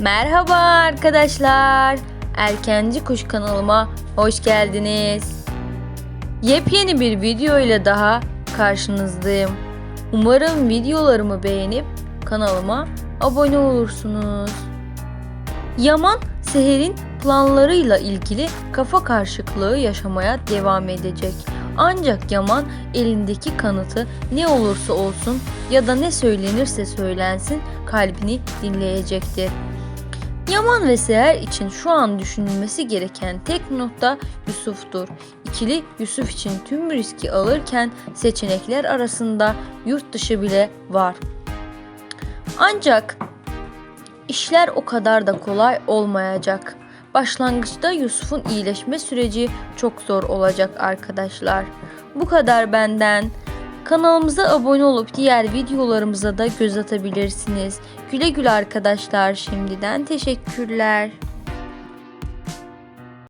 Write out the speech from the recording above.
Merhaba arkadaşlar. Erkenci Kuş kanalıma hoş geldiniz. Yepyeni bir video ile daha karşınızdayım. Umarım videolarımı beğenip kanalıma abone olursunuz. Yaman Seher'in planlarıyla ilgili kafa karışıklığı yaşamaya devam edecek. Ancak Yaman elindeki kanıtı ne olursa olsun ya da ne söylenirse söylensin kalbini dinleyecektir. Yaman ve Seher için şu an düşünülmesi gereken tek nokta Yusuf'tur. İkili Yusuf için tüm riski alırken seçenekler arasında yurt dışı bile var. Ancak işler o kadar da kolay olmayacak. Başlangıçta Yusuf'un iyileşme süreci çok zor olacak arkadaşlar. Bu kadar benden. Kanalımıza abone olup diğer videolarımıza da göz atabilirsiniz. Güle güle arkadaşlar. Şimdiden teşekkürler.